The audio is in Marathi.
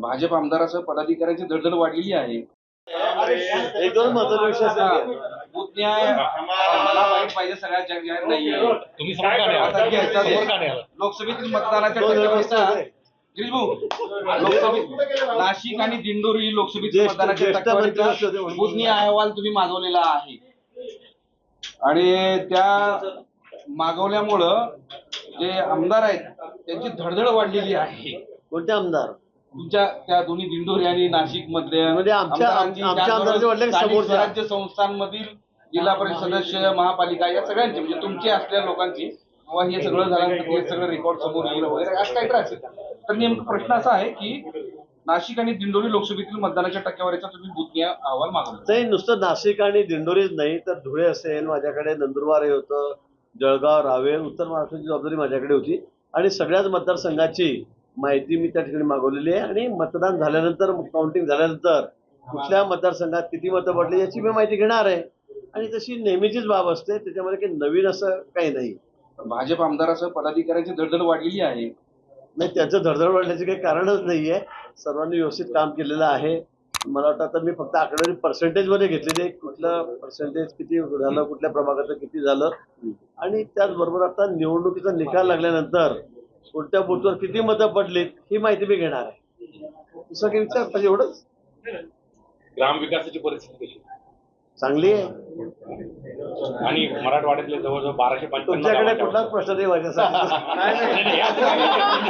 भाजप आमदारासह पदाधिकाऱ्यांची दळदळ वाढलेली आहे. एक दोन महत्त्वाचे विषय असेल बूथ न्याय मला माहीत पाहिजे जग जाहीर नाहीये तुम्ही समोर का नाही आला? आता घ्यायचा समोर का नाही आला? लोकसभेतील मतदानाच्या दोन टक्केवारीचा व्यवस्था गिरीश भाऊ लोकसभेत नाशिक आणि दिंडोरी लोकसभेतील ज्येष्ठ- मतदानाच्या ज्येष्ठ मंत्री असले टक्केवारीचा होते म्हणून. बुधनी अहवाल तुम्ही मागवलेला आहे. आणि त्या मागवल्यामुळं जे आमदार आहेत त्यांची धडधड वाढलेली आहे. कोणते आमदार? तुमच्या त्या दोन्ही दिंडोरी आणि नाशिकमध्ये म्हणजे आमच्या- आमच्या आमदाराचे वाढले की समोरच्या? राज्य संस्थांमधील जिल्हा परिषद सदस्य महापालिका या सगळ्यांचे म्हणजे तुमचे असलेल्या लोकांची किंवा हे सगळं झाल्यानंतर हे सगळं रेकॉर्ड समोर येईल वगैरे असं काहीतरी असेल तर नेमका प्रश्न असा आहे की नाशिक आणि दिंडोरी लोकसभेतील मतदानाच्या टक्केवारीचा तुम्ही बुधनी अहवाल मागवला. नाही नुसतं नाशिक आणि दिंडोरीच नाही तर धुळे असेल माझ्याकडे नंदुरबार हे होतं जळगाव रावेर उत्तर महाराष्ट्राची जबाबदारी माझ्याकडे होती. आणि सगळ्याच मतदारसंघाची माहिती मी त्या ठिकाणी मागवलेली आहे आणि मतदान झाल्यानंतर काउंटिंग झाल्यानंतर कुठल्या मतदारसंघात किती मतं पडली याची मी माहिती घेणार आहे. आणि तशी नेहमीचीच बाब असते त्याच्यामध्ये काही नवीन असं काही नाही. भाजप आमदारासह पदाधिकाऱ्यांची दळदळ वाढलेली आहे. नाही त्याचं धडधड वाढण्याचे काही कारणच नाहीये. सर्वांनी व्यवस्थित काम केलेलं आहे. मला वाटतं आता मी फक्त आकडेवारी पर्सेंटेजमध्ये घेतलेली आहे. कुठलं पर्सेंटेज किती झालं कुठल्या प्रभागाचं किती झालं. आणि त्याचबरोबर आता निवडणुकीचा निकाल लागल्यानंतर कोणत्या बूथवर किती मतं पडलीत ही माहिती मी घेणार आहे. दुसरं काही विचार पाहिजे एवढंच? ग्रामविकासाची परिस्थिती कशी? चांगली आहे. आणि मराठवाड्यातले जवळजवळ बाराशे पंच्याण्णव तुमच्याकडे कुठलाच प्रश्न नाही माझ्यासाठी.